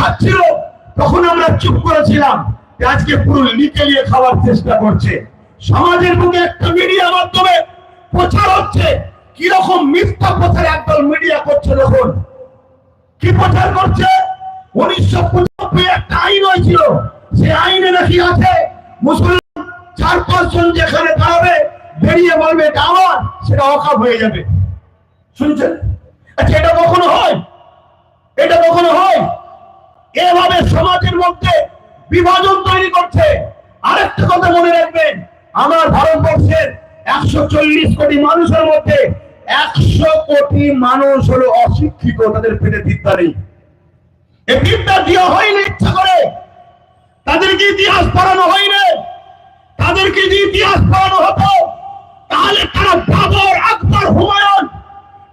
খাচ্ছিল, তখন আমরা চুপ করেছিলাম। আজকে পুরো লিকেলিয়ে খাওয়ার চেষ্টা করছে। সমাজের বুকে একটা মিডিয়া মাধ্যমে প্রচার হচ্ছে। কীরকম মিথ্যা প্রচার একদল মিডিয়া করছে দেখুন। কি প্রচার করছে? উনিশশো পঁচানব্বই একটা আইন হয়েছিল। সে আইনে নাকি আছে, মুসলমান চার পাঁচজন যেখানে দাঁড়াবে, বেরিয়ে বলবে এটা আমার সেটা অকাপ হয়ে যাবে। শুনছেন? আচ্ছা এটা কখনো হয়? এটা কখনো হয়? এভাবে সমাজের মধ্যে বিভাজন তৈরি করছে। আরেকটা কথা মনে রাখবেন, আমার ভারতবর্ষের একশো চল্লিশ কোটি মানুষের মধ্যে একশো কোটি মানুষ হলো অশিক্ষিত, তাদের পেটে বিদ্যা নেই। বিদ্যা দেওয়া হয়নি ইচ্ছা করে। তাদেরকে ইতিহাস পড়ানো হয়নি। তাদেরকে যদি ইতিহাস পড়ানো হতো, তাহলে তারা বাবর, আকবর, হুমায়ুন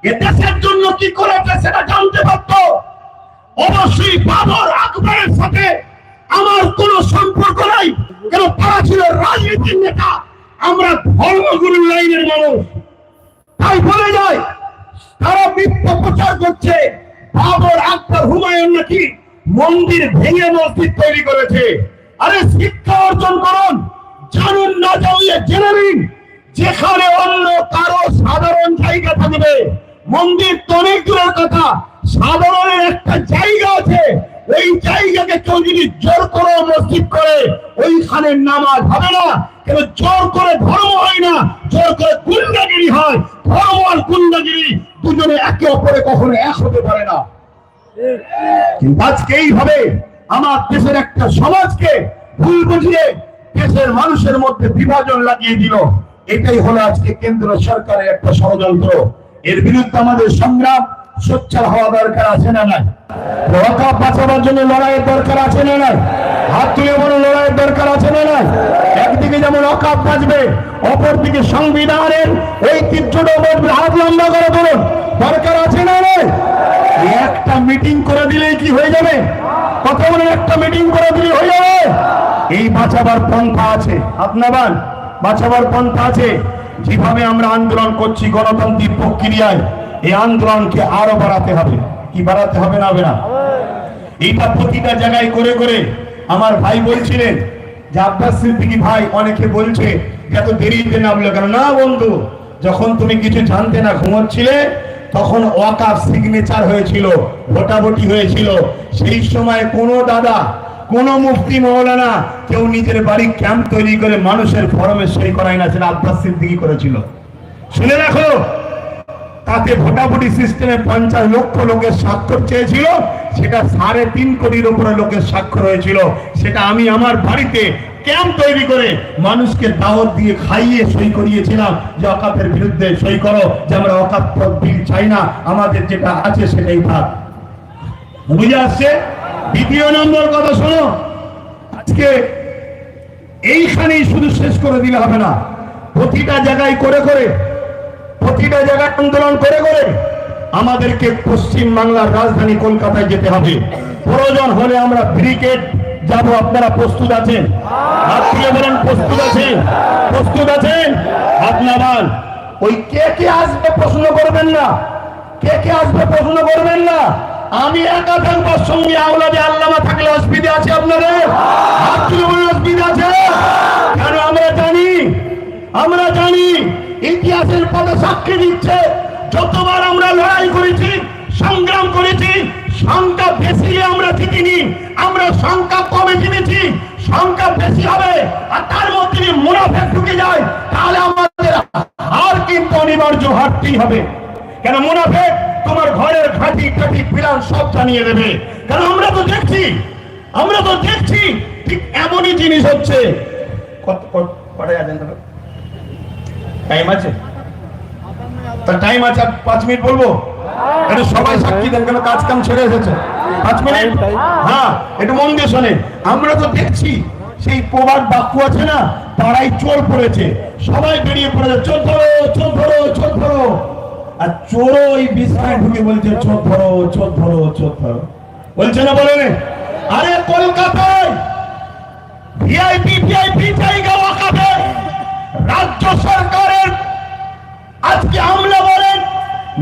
এ দেশের জন্য কি করেছে সেটা জানতে পারতো। অবশ্যই বাবর আকবরের সাথে আমার কোনো সম্পর্ক নাই। কেন তারা ছিল রাজনীতির নেতা। আমরা ধর্মগুরুর লাইনের মানুষ। তাই বলে যায়, তারা মিথ্যা প্রচার করছে। বাবর আকবর হুমায়ুন নাকি মন্দির ভেঙে মসজিদ তৈরি করেছে। আরে শিক্ষা অর্জন করুন, জানুন না জানলে জেনে নিন, যেখানে অন্য কারও সাধারণ জায়গা থাকবে। মন্দির তো অনেক দূরের কথা, সাধারণের একটা জায়গা আছে ওই জায়গাকে কেউ যদি জোর করে মসজিদ করে, ওইখানে নামাজ হবে না। কেন জোর করে ধর্ম হয় না? জোর করে গুন্ডাগিরি হয়। ধর্ম আর গুন্ডাগিরি দুজনে একে অপরে কখনো এক হতে পারে না। কিন্তু আজকে এইভাবে আমার দেশের একটা সমাজকে ভুল বুঝিয়ে দেশের মানুষের মধ্যে বিভাজন লাগিয়ে দিল। এটাই হলো আজকে কেন্দ্র সরকারের একটা ষড়যন্ত্র। এর বিরুদ্ধে আমাদের সংগ্রাম সোচ্চার হওয়া দরকার আছে না নাই? ওয়াকাব বাঁচাবার জন্য লড়াইয়ের দরকার আছে না নাই? হাত তুলে বড় লড়াইয়ের দরকার আছে না নাই? একদিকে যেমন অকাপ বাঁচবে, অপরদিকে সংবিধানের ঐতিহ্যটা বাঁচবে হাত লম্বা করে বলুন দরকার আছে না নাই? একটা মিটিং করে দিলেই কি হয়ে যাবে? কত বলে একটা মিটিং করে দিলে হয়ে যাবে। এই বাঁচাবার পন্থা আছে। আপনার বাঁচাবার পন্থা আছে। যেভাবে আমরা আন্দোলন করছি গণতান্ত্রিক প্রক্রিয়ায় এই আন্দোলনকে আরও বাড়াতে হবে। কি বাড়াতে হবে না হবে না? এইটা প্রতিটা জায়গায় করে করে আমার ভাই বলছিলেন, যে আব্বাস সিদ্দিকি ভাই অনেকে বলছে এত দেরিতে নামলো কেন? না বন্ধু, যখন তুমি কিছু জানতে না ঘুমোচ্ছিলে, তখন ওয়াকাফ সিগনেচার হয়েছিল, ভোটাভুটি হয়েছিল। সেই সময় কোনো দাদা, কোন মুফতি মৌলানা কেউ নিজের বাড়ি ক্যাম্প তৈরি করে মানুষের ফরমে সই করায় না, সেটা আব্বাস সিদ্দিকি করেছিল। শুনে রাখো তাতে ভোটাভুটি সিস্টেমে পঞ্চাশ লক্ষ লোকের স্বাক্ষর চেয়েছিল, সেটা সাড়ে তিন কোটির উপরে লোকের স্বাক্ষর হয়েছিল। সেটা আমি আমার বাড়িতে ক্যাম্প তৈরি করে মানুষকে দাওয়াত দিয়ে খাইয়ে সই করিয়েছিলাম যে অকাপের বিরুদ্ধে সই করো, যে আমরা অকাপ বিল চাই না, আমাদের যেটা আছে সেটাই থাক। বুঝে আসছে? দ্বিতীয় নম্বর কথা শোনো। আজকে এইখানেই শুধু শেষ করে দিলে হবে না, প্রতিটা জায়গায় করে করে প্রতিটা জায়গায় আন্দোলন করে করে আমাদেরকে পশ্চিম বাংলার রাজধানী কলকাতায় যেতে হবে। প্রয়োজন হলে আমরা ব্রিগেড যাব। আপনারা প্রস্তুত আছেন? তুলে বলেন, প্রস্তুত আছেন? প্রস্তুত আছেন? আপনার ওই কে কে আসবে প্রশ্ন করবেন না? কে কে আসবে প্রশ্ন করবেন না? আমি একা থাকবার সঙ্গে আওলাদে আল্লামা থাকলে অসুবিধা আছে আপনাদের? অসুবিধা আছে? কেন আমরা জানি? আমরা জানি ইতিহাসের পথে সাক্ষী দিচ্ছে। যতবার আমরা লড়াই করেছি, সংগ্রাম করেছি, সংখ্যা বেশি আমরা জিতিনি। আমরা সংখ্যা কমে জিতেছি, সংখ্যা বেশি হবে, আর তার মধ্যে যদি মুনাফে ঢুকে যায়, তাহলে আমাদের হার কিন্তু অনিবার্য হারতেই হবে। কেন মুনাফে তোমার ঘরের খাঁটি টাটি পিলান সব জানিয়ে দেবে। কারণ আমরা তো দেখছি, আমরা তো দেখছি, ঠিক এমনই জিনিস হচ্ছে। কত আছেন তবে টাইম আছে? তা টাইম আছে আর পাঁচ মিনিট বলব? একটু সবাই সাক্ষী দেন কেন কাজ কাম ছেড়ে এসেছে। পাঁচ মিনিট? হ্যাঁ একটু মন দিয়ে শোনে আমরা তো দেখছি সেই প্রবাদ বাক্য আছে না? পাড়ায় চোর পড়েছে। সবাই বেরিয়ে পড়েছে চোর ধরো চোর ধরো চোর ধরো। আর চোর ওই বিছানায় ঢুকে বলছে চোর ধরো চোর ধরো চোর ধরো। বলছে না বলে আরে কলকাতায় ভিআইপি ভিআইপি জায়গা রাজ্য সরকারের আজকে আমলা বলেন,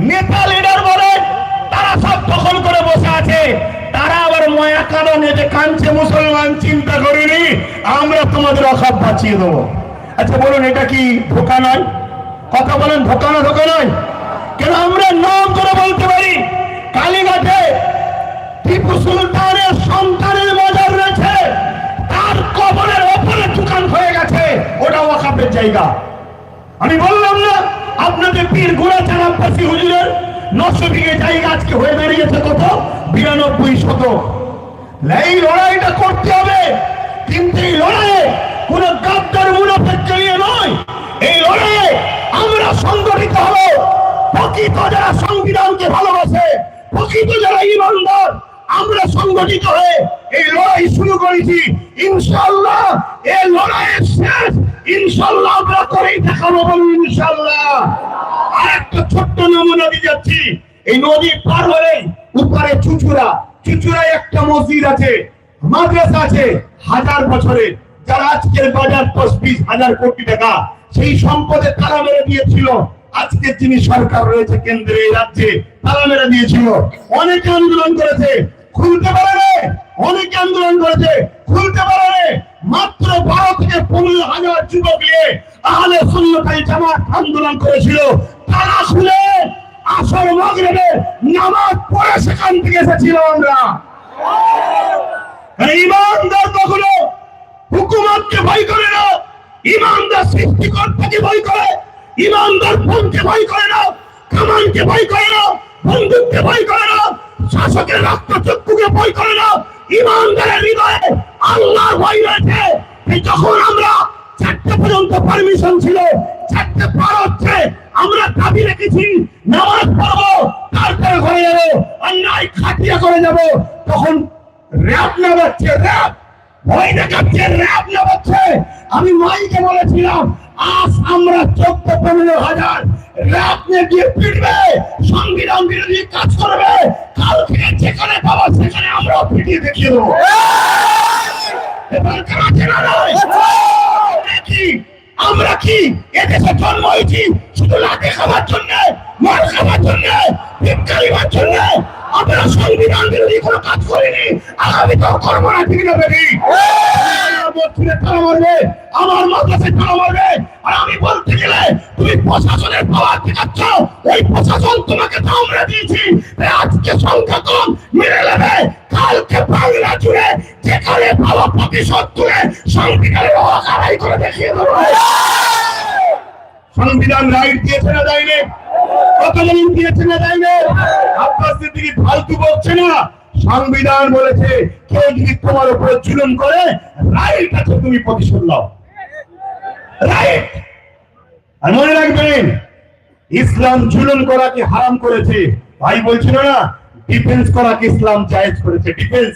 নেতা লিডার বলেন, তারা সব দখল করে বসে আছে। তারা আবার ময়া কারণ এতে কাঁদছে, মুসলমান চিন্তা করিনি, আমরা তোমাদের অখাপ বাঁচিয়ে দেবো। আচ্ছা বলুন, এটা কি ধোকা নয়? কথা বলেন, ধোকা না ধোকা নয়? কেন আমরা নাম করে বলতে পারি? কালীঘাটে টিপু সুলতানের সন্তানের বাজার রয়েছে। তার কবরের ওপরে দোকান হয়ে গেছে। ওটা ওয়াকাপের জায়গা। আমি বললাম না আপনাদের পীর গোড়া চারাপাশি হুজুরের নশো বিঘে জায়গা আজকে হয়ে দাঁড়িয়েছে কত? বিরানব্বই শতক। এই লড়াইটা করতে হবে। কিন্তু এই লড়াইয়ে কোন গাদ্দার মুনাফের চালিয়ে নয়। এই লড়াইয়ে আমরা সংগঠিত হব। প্রকৃত যারা সংবিধানকে ভালোবাসে, প্রকৃত যারা ইমানদার, আমরা সংগঠিত হয়ে এই লড়াই শুরু করেছি। ইনশাল্লাহ লড়াইয়ের শেষ। ইনশাল্লাহ আমরা করেই ইনশাল্লাহ আর একটা ছোট্ট নমুনা দিয়ে যাচ্ছি। এই নদী পার উপরে চুচুড়া। চুচুড়ায় একটা মসজিদ আছে, মাদ্রাসা আছে, হাজার বছরের যারা আজকের বাজার দশ বিশ হাজার কোটি টাকা, সেই সম্পদে তারা মেরে দিয়েছিল। আজকে যিনি সরকার রয়েছে কেন্দ্রে রাজ্যে তারা মেরে দিয়েছিল। অনেকে আন্দোলন করেছে খুলতে পারে রে অনেকে আন্দোলন করেছে। খুলতে পারে রে মাত্র বারো থেকে পনেরো হাজার যুবক নিয়ে আহলে সুন্নতাই জামাত আন্দোলন করেছিল। তারা শুনে আসর মাগরেবে নামাজ পড়ে সেখান থেকে এসেছিল আমরা। ইমানদার কখনো হুকুমতকে ভয় করে না। ইমানদার সৃষ্টিকর্তাকে ভয় করে। ইমানদার ফোনকে ভয় করে না। কামানকে ভয় করে না। বন্দুককে ভয় করে না। শাসকের রক্ত চক্ষুকে ভয় করে না, ইমানদারের হৃদয়ে আল্লাহর ভয় রয়েছে। যখন আমরা চারটে পর্যন্ত পারমিশন ছিল, চারটে হচ্ছে আমরা দাবি রেখেছি, নামাজ পড়ব, তারপরে ঘরে যাব, অন্যায় খাটিয়া করে যাব। তখন র্যাপ নামাচ্ছে র্যাপ ভয় দেখাচ্ছে র্যাপ নামাচ্ছে আমি মাইকে বলেছিলাম আজ আমরা চোদ্দ পনেরো হাজার নিয়ে গিয়ে পিটবে সংবিধান বিরোধী কাজ করবে। কালকে যেখানে পাবো সেখানে আমরাও পিটিয়ে দেখিয়ে দেবো। আমরা কি? আমরা এদেশে জন্ম হয়েছি শুধু লাঠি খাবার জন্য, মার খাবার জন্য ভিক্ষারিবার জন্য? আমরা সংবিধান বিরোধী কোনো কাজ করিনি। আগামী তো করব না ঠিক না বেটি মসজিদে তালা মারবে, আমার মাদ্রাসায় তালা মারবে। আর আমি বলতে গেলে, তুমি প্রশাসনের পাওয়ার দেখাচ্ছ ওই প্রশাসন তোমাকে তো দিয়েছি। আজকে সংখ্যা কম মেরে নেবে। কালকে বাংলা জুড়ে যেখানে পাওয়া প্রতিশোধ তুলে সংবিধানের অকারাই করে দেখিয়ে দেবো। সংবিধান না দেয়নি? কত দিয়েছে না দেয়নি? ফালতু বলছে না। সংবিধান বলেছে কেউ যদি তোমার উপরে জুলুম করে রাইট আছে, তুমি প্রতিশোধ নাও। রাইট আর মনে রাখবেন, ইসলাম জুলুম করাকে হারাম করেছে। ভাই বলছিল না ডিফেন্স করাকে ইসলাম জায়েজ করেছে। ডিফেন্স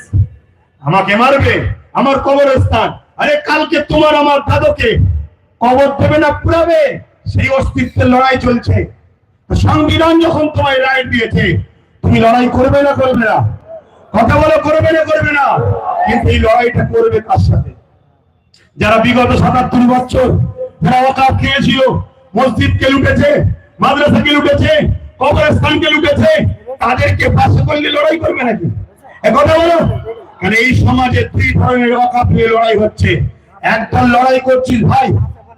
আমাকে মারবে, আমার কবরস্থান। আরে কালকে তোমার আমার দাদুকে কবর দেবে না, পুরাবে? সেই অস্তিত্বের লড়াই চলছে। সংবিধান যখন তোমায় রায় দিয়েছে, তুমি লড়াই করবে না করবে না। কথা বলো, করবে না করবে না। কিন্তু এই লড়াইটা করবে কার সাথে? যারা বিগত সাতাত্তর বছর যারা অকাপ খেয়েছিল, মসজিদকে লুটেছে, মাদ্রাসাকে লুটেছে, কবরস্থানকে লুটেছে, তাদেরকে পাশে করলে লড়াই করবে নাকি? বলো। কারণ এই সমাজে দুই ধরনের অকাপ নিয়ে লড়াই হচ্ছে। একদল লড়াই করছিস ভাই,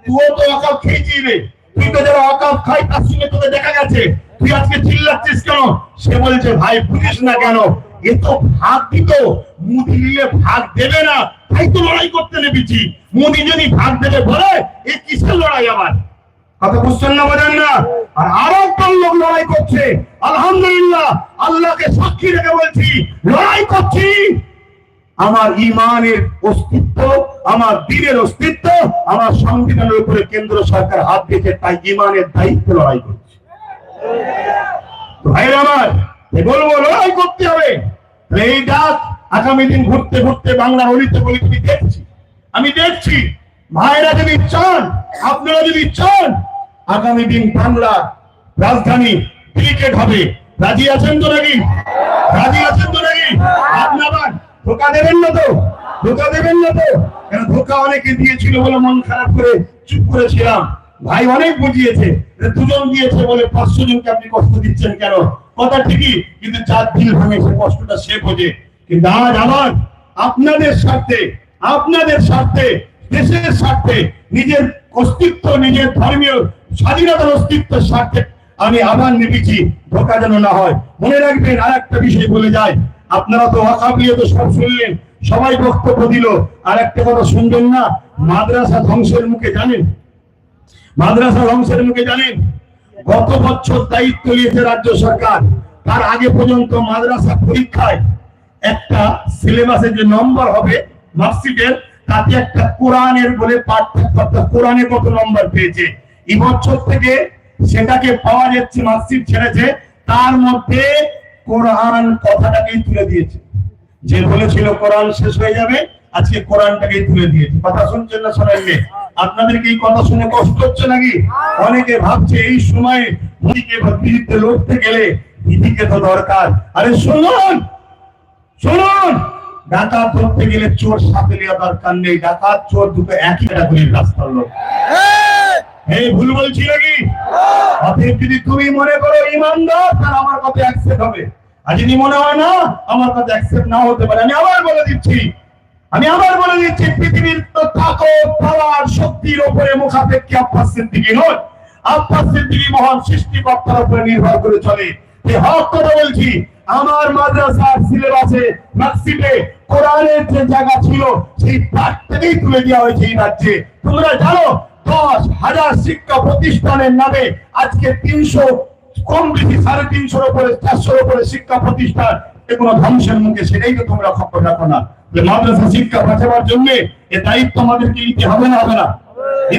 তুইও তো অকাপ খেয়েছিস রে। তুই তো যারা অকাপ খাই, তার সঙ্গে তোকে দেখা গেছে। তুই আজকে চিল্লাচ্ছিস কেন? সে বলছে, ভাই, বুঝিস না কেন ভাগ দিত মুদি নিলে ভাগ দেবে না। তাই তো লড়াই করতে মোদি যদি ভাগ দেবে বলে, এ কিসের লড়াই আবার? কথা বুঝছেন না বোঝেন না? আর আরও লোক লড়াই করছে। আলহামদুলিল্লাহ, আল্লাহকে সাক্ষী রেখে বলছি, লড়াই করছি। আমার ইমানের অস্তিত্ব, আমার দিনের অস্তিত্ব, আমার সংবিধানের উপরে কেন্দ্র সরকার হাত দিয়েছে তাই ইমানের দায়িত্ব লড়াই করছে। ভাইরা আমার বলব, লড়াই করতে হবে। এই ডাক আগামী দিন ঘুরতে ঘুরতে বাংলা অলিতে গলিতে দেখছি। আমি দেখছি ভাইরা যদি চান, আপনারা যদি চান, আগামী দিন বাংলা রাজধানী ক্রিকেট হবে। রাজি আছেন তো নাকি? রাজি আছেন তো নাকি? আপনারা ধোকা দেবেন না তো? ধোকা দেবেন না তো? ধোকা অনেকে দিয়েছিল বলে মন খারাপ করে চুপ করেছিলাম। ভাই অনেক বুঝিয়েছে দুজন দিয়েছে বলে পাঁচশো জনকে আপনি কষ্ট দিচ্ছেন কেন? কথা ঠিকই, কিন্তু চার দিন ভাঙে সে কষ্টটা সে বোঝে। কিন্তু আজ আবার আপনাদের স্বার্থে আপনাদের স্বার্থে, দেশের স্বার্থে, নিজের অস্তিত্ব, নিজের ধর্মীয় স্বাধীনতার অস্তিত্বের স্বার্থে আমি আবার নেমেছি ধোকা যেন না হয়। মনে রাখবেন আর একটা বিষয় বলে যায়, আপনারা তো অকাবিয়ে তো সব শুনলেন, সবাই বক্তব্য দিল আর একটা কথা শুনবেন না, মাদ্রাসা ধ্বংসের মুখে, জানেন? মাদ্রাসা ধ্বংসের মুখে জানেন, গত বছর দায়িত্ব নিয়েছে রাজ্য সরকার। তার আগে পর্যন্ত মাদ্রাসা পরীক্ষায় একটা সিলেবাসে যে নম্বর হবে মার্কশিটের তাতে একটা কোরআনের বলে পাঠ থাকতো অর্থাৎ কোরআনে কত নম্বর পেয়েছে। এই বছর থেকে সেটাকে পাওয়া যাচ্ছে মার্কশিট ছেড়েছে। তার মধ্যে কোরআন কথাটাকেই তুলে দিয়েছে। যে বলেছিল কোরআন শেষ হয়ে যাবে, আজকে কোরআনটাকেই তুলে দিয়েছে। কথা শুনছেন না শোনেননি আপনাদের কি এই কথা শুনে কষ্ট হচ্ছে নাকি? অনেকে ভাবছে এই সময়ে বা বিরুদ্ধে লড়তে গেলে দিদিকে তো দরকার। আরে শুনুন শুনুন ডাকাত ধরতে গেলে চোর সাথে নেওয়া দরকার নেই। ডাকাত চোর দুটো একই ক্যাটাগরির রাস্তার লোক। এই ভুল বলছি নাকি? অতএব যদি তুমি মনে করো ইমানদার তাহলে আমার কথা অ্যাকসেপ্ট হবে। আর যদি মনে হয় না আমার কথা অ্যাকসেপ্ট না হতে পারে। আমি আবার বলে দিচ্ছি আমি আবার বলে দিচ্ছি, পৃথিবীর পাওয়ার শক্তির উপরে মুখাপেক্ষী আব্বাস সিদ্দিকি নয়। আব্বাস সিদ্দিকি মহান সৃষ্টিকর্তার উপরে নির্ভর করে চলে। হক কথা বলছি, আমার মাদ্রাসার সিলেবাসে মার্কশিটে কোরআনের যে জায়গা ছিল, সেই পাঠ থেকেই তুলে দেওয়া হয়েছে এই রাজ্যে। তোমরা জানো, দশ হাজার শিক্ষা প্রতিষ্ঠানের নামে আজকে তিনশো কম বেশি, সাড়ে তিনশোর উপরে, চারশোর উপরে শিক্ষা প্রতিষ্ঠান এগুলো ধ্বংসের মুখে, সেটাই তো তোমরা খবর রাখো না। যে মাদ্রাসা শিক্ষা বাঁচাবার জন্য এ দায়িত্ব আমাদেরকে নিতে হবে না হবে না।